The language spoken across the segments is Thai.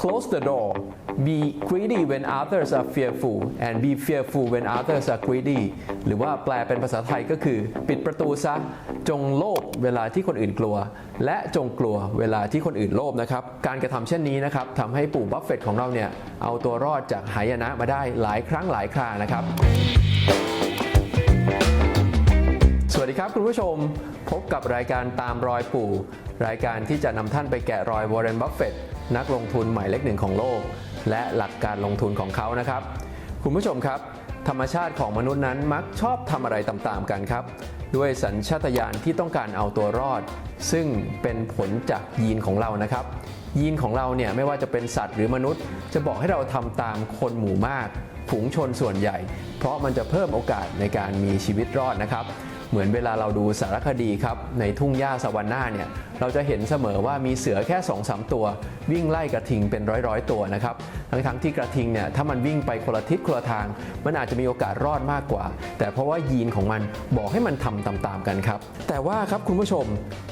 close the door be greedy when others are fearful and be fearful when others are greedy หรือว่าแปลเป็นภาษาไทยก็คือ ปิดประตูซะ จงโลภเวลาที่คนอื่นกลัว และจงกลัวเวลาที่คนอื่นโลภนะครับ การกระทำเช่นนี้นะครับทำให้ปู่บัฟเฟตของเราเนี่ย เอาตัวรอดจากหายนะมาได้หลายครั้งหลายครานะครับ วัสดีครับคุณผู้ชม พบกับรายการตามรอยปู่ รายการที่จะนำท่านไปแกะรอยวอร์เรนบัฟเฟตนักลงทุนหมายเลขหนึ่งของโลก และหลักการลงทุนของเขานะครับ คุณผู้ชมครับ ธรรมชาติของมนุษย์นั้นมักชอบทำอะไรตามๆกันครับ ด้วยสัญชาตญาณที่ต้องการเอาตัวรอด ซึ่งเป็นผลจากยีนของเรานะครับ ยีนของเราเนี่ยไม่ว่าจะเป็นสัตว์หรือมนุษย์ จะบอกให้เราทำตามคนหมู่มาก ฝูงชนส่วนใหญ่ เพราะมันจะเพิ่มโอกาสในการมีชีวิตรอดนะครับ เหมือนเวลาเราดูสารคดีครับ ในทุ่งหญ้าสวรรค์นาเนี่ย เราจะเห็นเสมอว่ามีเสือแค่2อสตัว วิ่งไล่กระทิงเป็นร้อยๆ ตัวนะครับ ทั้งๆทที่กระทิงเนี่ยถ้ามันวิ่งไปคนละทิศคนละทาง มันอาจจะมีโอกาสรอดมากกว่า แต่เพราะว่ายีนของมันบอกให้มันทำตามๆกันครับ แต่ว่าครับคุณผู้ชม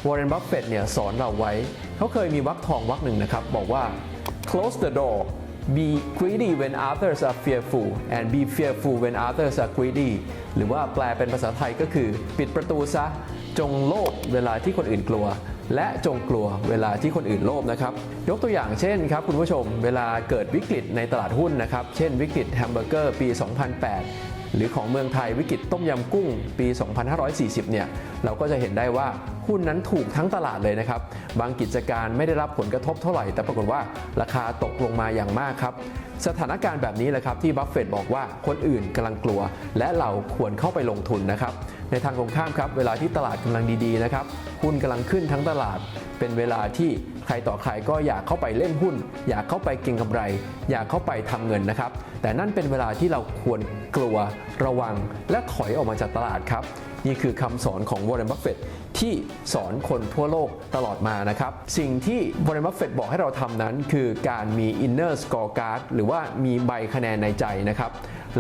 วอร์เรนบัฟเฟตเนี่ยสอนเราไว้ เขาเคยมีวรรคทองวรรคหนึ่งนะครับบอกว่า close the door be greedy when others are fearful and be fearful when others are greedy หรือว่าแปลเป็นภาษาไทยก็คือ ปิดประตูซะ จงโลภเวลาที่คนอื่นกลัว และจงกลัวเวลาที่คนอื่นโลภนะครับ ยกตัวอย่างเช่นครับคุณผู้ชม เวลาเกิดวิกฤตในตลาดหุ้นนะครับ เช่นวิกฤตแฮมเบอร์เกอร์ปี 2008 หรือของเมืองไทยวิกฤตต้มยำกุ้งปี 2540 เนี่ย เราก็จะเห็นได้ว่าหุ้นนั้นถูกทั้งตลาดเลยนะครับ บางกิจการไม่ได้รับผลกระทบเท่าไหร่ แต่ปรากฏว่าราคาตกลงมาอย่างมากครับ สถานการณ์แบบนี้แหละครับที่บัฟเฟตต์บอกว่าคนอื่นกำลังกลัว และเราควรเข้าไปลงทุนนะครับ ในทางตรงข้ามครับ เวลาที่ตลาดกำลังดีๆนะครับ หุ้นกำลังขึ้นทั้งตลาด เป็นเวลาที่ ใครต่อใครก็อยากเข้าไปเล่นหุ้น อยากเข้าไปเก็งกำไร อยากเข้าไปทำเงินนะครับ แต่นั่นเป็นเวลาที่เราควรกลัวระวัง และถอยออกมาจากตลาดครับ นี่คือคำสอนของวอร์เรน บัฟเฟต ที่สอนคนทั่วโลกตลอดมานะครับ สิ่งที่วอร์เรนบัฟเฟตบอกให้เราทำนั้นคือการมี inner scorecard หรือว่ามีใบคะแนนในใจนะครับ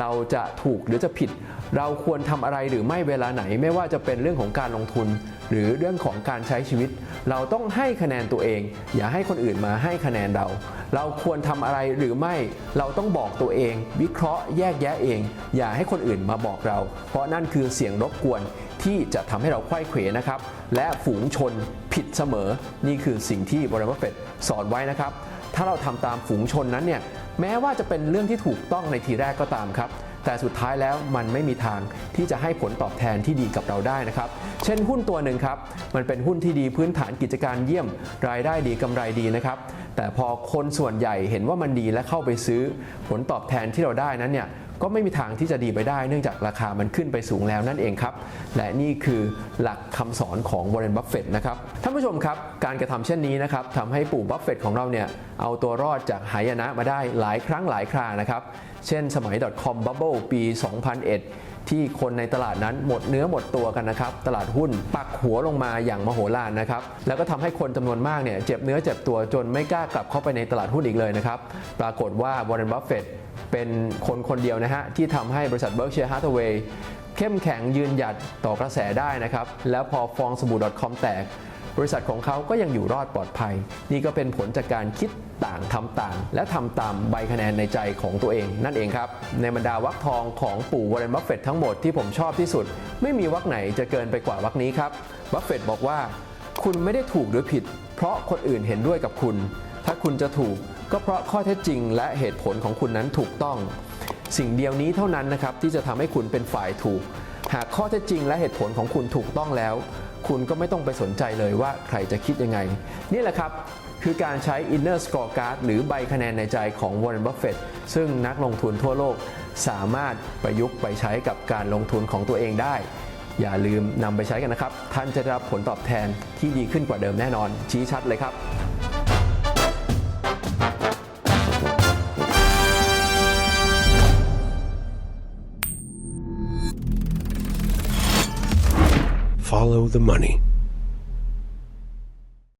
เราจะถูกหรือจะผิด เราควรทำอะไรหรือไม่เวลาไหน ไม่ว่าจะเป็นเรื่องของการลงทุน หรือเรื่องของการใช้ชีวิต เราต้องให้คะแนนตัวเอง อย่าให้คนอื่นมาให้คะแนนเรา เราควรทำอะไรหรือไม่ เราต้องบอกตัวเอง วิเคราะห์แยกแยะเอง อย่าให้คนอื่นมาบอกเรา เพราะนั่นคือเสียงรบกวน ที่จะทำให้เราไขว้เขวนะครับ และฝูงชนผิดเสมอ นี่คือสิ่งที่บริษัทเฟตสอนไว้นะครับ ถ้าเราทำตามฝูงชนนั้นเนี่ยแม้ว่าจะเป็นเรื่องที่ถูกต้องในทีแรกก็ตามครับ แต่สุดท้ายแล้วมันไม่มีทางที่จะให้ผลตอบแทนที่ดีกับเราได้นะครับ เช่นหุ้นตัวหนึ่งครับ มันเป็นหุ้นที่ดีพื้นฐานกิจการเยี่ยม รายได้ดีกำไรดีนะครับ แต่พอคนส่วนใหญ่เห็นว่ามันดีและเข้าไปซื้อ ผลตอบแทนที่เราได้นั้นเนี่ย ก็ไม่มีทางที่จะดีไปได้ เนื่องจากราคามันขึ้นไปสูงแล้วนั่นเองครับ และนี่คือหลักคำสอนของวอร์เรนบัฟเฟตนะครับท่านผู้ชมครับ การกระทำเช่นนี้นะครับทำให้ปู่บัฟเฟตของเราเนี่ยเอาตัวรอดจากหายนะมาได้หลายครั้งหลายครานะครับ เช่นสมัย .com bubble ปี 2001ที่คนในตลาดนั้นหมดเนื้อหมดตัวกันนะครับ ตลาดหุ้นปักหัวลงมาอย่างมโหฬารนะครับ แล้วก็ทำให้คนจำนวนมากเนี่ยเจ็บเนื้อเจ็บตัวจนไม่กล้ากลับเข้าไปในตลาดหุ้นอีกเลยนะครับ ปรากฏว่าวอร์เรนบัฟเฟต เป็นคนคนเดียวนะฮะ ที่ทำให้บริษัท Berkshire Hathaway เข้มแข็งยืนหยัดต่อกระแสได้นะครับ แล้วพอฟองสบู่ .com แตก บริษัทของเขาก็ยังอยู่รอดปลอดภัย นี่ก็เป็นผลจากการคิดต่างทำต่าง และทำตามใบคะแนนในใจของตัวเองนั่นเองครับ ในบรรดาวักทองของปู่วอร์เรนบัฟเฟตทั้งหมดที่ผมชอบที่สุด ไม่มีวักไหนจะเกินไปกว่าวักนี้ครับบัฟเฟตบอกว่า คุณไม่ได้ถูกหรือผิด เพราะคนอื่นเห็นด้วยกับคุณ ถ้าคุณจะถูก ก็เพราะข้อเท็จจริงและเหตุผลของคุณนั้นถูกต้อง สิ่งเดียวนี้เท่านั้นนะครับที่จะทำให้คุณเป็นฝ่ายถูก หากข้อเท็จจริงและเหตุผลของคุณถูกต้องแล้ว คุณก็ไม่ต้องไปสนใจเลยว่าใครจะคิดยังไง นี่แหละครับคือการใช้ inner scorecard หรือใบคะแนนในใจของ Warren Buffett ซึ่งนักลงทุนทั่วโลกสามารถประยุกต์ไปใช้กับการลงทุนของตัวเองได้ อย่าลืมนำไปใช้กันนะครับ ท่านจะได้รับผลตอบแทนที่ดีขึ้นกว่าเดิมแน่นอน ชี้ชัดเลยครับ Follow the money.